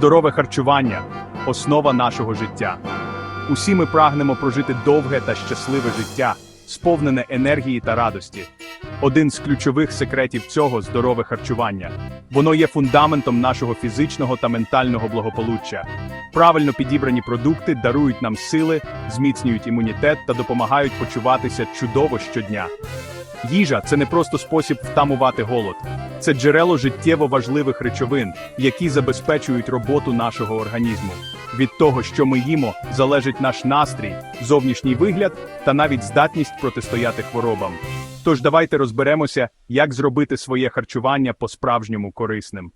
Здорове харчування основа нашого життя. Усі ми прагнемо прожити довге та щасливе життя, сповнене енергії та радості. Один з ключових секретів цього здорове харчування. Воно є фундаментом нашого фізичного та ментального благополуччя. Правильно підібрані продукти дарують нам сили, зміцнюють імунітет та допомагають почуватися чудово щодня. Їжа це не просто спосіб втамувати голод, це джерело життєво важливих речовин, які забезпечують роботу нашого організму. Від того, що ми їмо, залежить наш настрій, зовнішній вигляд та навіть здатність протистояти хворобам. Тож давайте розберемося, як зробити своє харчування по-справжньому корисним.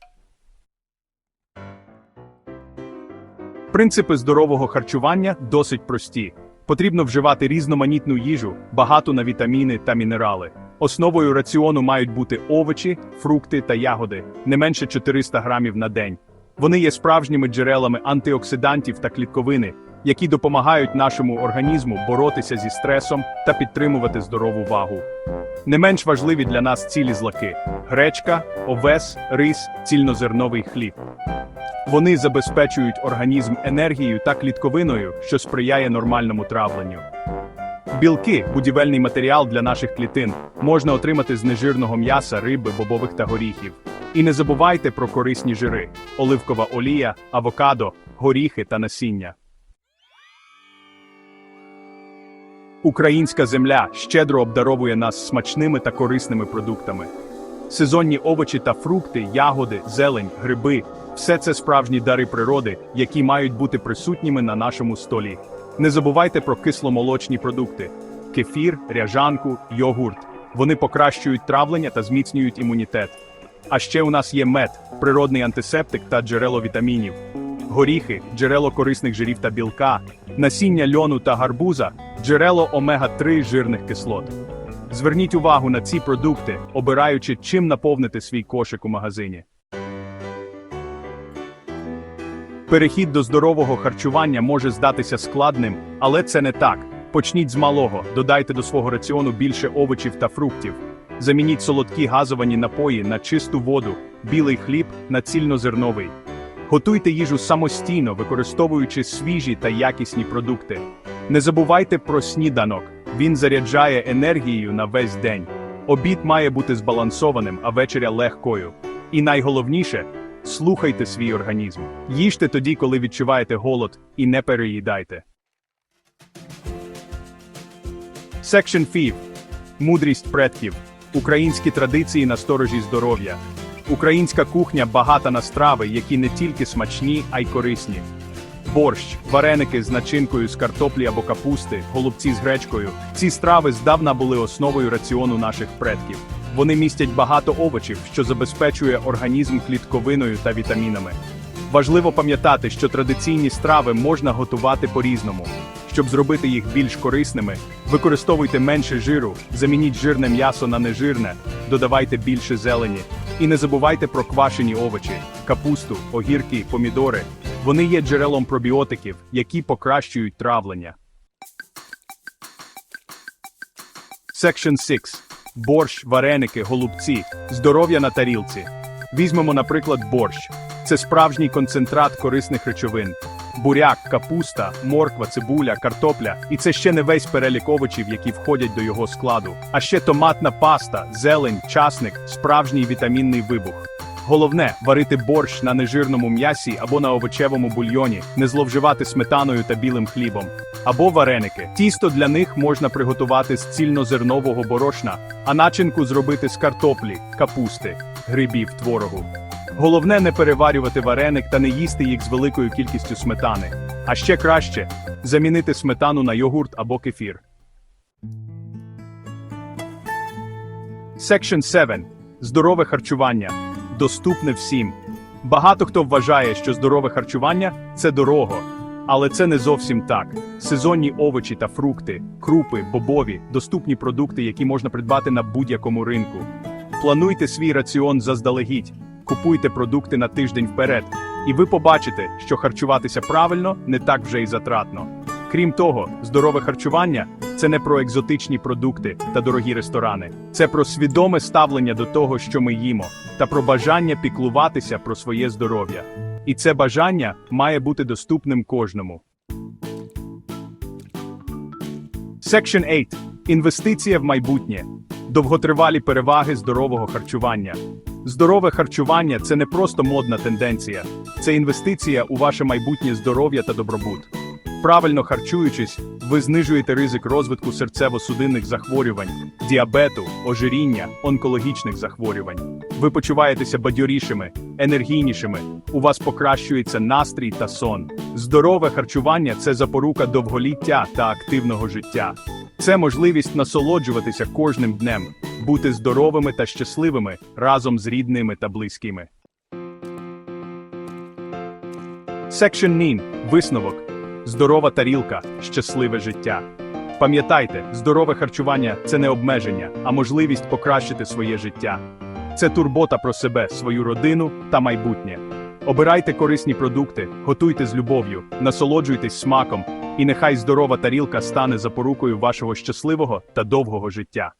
Принципи здорового харчування досить прості. Потрібно вживати різноманітну їжу, багату на вітаміни та мінерали. Основою раціону мають бути овочі, фрукти та ягоди, не менше 400 грамів на день. Вони є справжніми джерелами антиоксидантів та клітковини, які допомагають нашому організму боротися зі стресом та підтримувати здорову вагу. Не менш важливі для нас цілі злаки: гречка, овес, рис, цільнозерновий хліб. Вони забезпечують організм енергією та клітковиною, що сприяє нормальному травленню. Білки будівельний матеріал для наших клітин, можна отримати з нежирного м'яса, риби, бобових та горіхів. І не забувайте про корисні жири: оливкова олія, авокадо, горіхи та насіння. Українська земля щедро обдаровує нас смачними та корисними продуктами. Сезонні овочі та фрукти, ягоди, зелень, гриби все це справжні дари природи, які мають бути присутніми на нашому столі. Не забувайте про кисломолочні продукти: кефір, ряжанку, йогурт. Вони покращують травлення та зміцнюють імунітет. А ще у нас є мед, природний антисептик та джерело вітамінів, горіхи, джерело корисних жирів та білка, насіння льону та гарбуза, джерело омега-3 жирних кислот. Зверніть увагу на ці продукти, обираючи, чим наповнити свій кошик у магазині. Перехід до здорового харчування може здатися складним, але це не так. Почніть з малого, додайте до свого раціону більше овочів та фруктів. Замініть солодкі газовані напої на чисту воду, білий хліб на цільнозерновий. Готуйте їжу самостійно, використовуючи свіжі та якісні продукти. Не забувайте про сніданок. Він заряджає енергією на весь день. Обід має бути збалансованим, а вечеря легкою. І найголовніше слухайте свій організм. Їжте тоді, коли відчуваєте голод, і не переїдайте. Section 5. Мудрість предків. Українські традиції на сторожі здоров'я. Українська кухня багата на страви, які не тільки смачні, а й корисні. Борщ, вареники з начинкою з картоплі або капусти, голубці з гречкою. Ці страви здавна були основою раціону наших предків. Вони містять багато овочів, що забезпечує організм клітковиною та вітамінами. Важливо пам'ятати, що традиційні страви можна готувати по-різному. Щоб зробити їх більш корисними, використовуйте менше жиру, замініть жирне м'ясо на нежирне, додавайте більше зелені. І не забувайте про квашені овочі, капусту, огірки, помідори. Вони є джерелом пробіотиків, які покращують травлення. Section 6. Борщ, вареники, голубці, здоров'я на тарілці. Візьмемо, наприклад, борщ. Це справжній концентрат корисних речовин. Буряк, капуста, морква, цибуля, картопля. І це ще не весь перелік овочів, які входять до його складу. А ще томатна паста, зелень, часник, справжній вітамінний вибух. Головне варити борщ на нежирному м'ясі або на овочевому бульйоні, не зловживати сметаною та білим хлібом. Або вареники. Тісто для них можна приготувати з цільнозернового борошна, а начинку зробити з картоплі, капусти, грибів, творогу. Головне не переварювати вареник та не їсти їх з великою кількістю сметани. А ще краще замінити сметану на йогурт або кефір. Section 7. Здорове харчування. Доступне всім. Багато хто вважає, що здорове харчування це дорого. Але це не зовсім так. Сезонні овочі та фрукти, крупи, бобові, доступні продукти, які можна придбати на будь-якому ринку. Плануйте свій раціон заздалегідь, купуйте продукти на тиждень вперед, і ви побачите, що харчуватися правильно не так вже й затратно. Крім того, здорове харчування це не про екзотичні продукти та дорогі ресторани, це про свідоме ставлення до того, що ми їмо, та про бажання піклуватися про своє здоров'я. І це бажання має бути доступним кожному. Section 8. Інвестиція в майбутнє. Довготривалі переваги здорового харчування. Здорове харчування це не просто модна тенденція, це інвестиція у ваше майбутнє здоров'я та добробут. Правильно харчуючись, ви знижуєте ризик розвитку серцево-судинних захворювань, діабету, ожиріння, онкологічних захворювань. Ви почуваєтеся бадьорішими, енергійнішими, у вас покращується настрій та сон. Здорове харчування це запорука довголіття та активного життя. Це можливість насолоджуватися кожним днем, бути здоровими та щасливими разом з рідними та близькими. Section 9. Висновок. Здорова тарілка, щасливе життя. Пам'ятайте, здорове харчування це не обмеження, а можливість покращити своє життя. Це турбота про себе, свою родину та майбутнє. Обирайте корисні продукти, готуйте з любов'ю, насолоджуйтесь смаком, і нехай здорова тарілка стане запорукою вашого щасливого та довгого життя.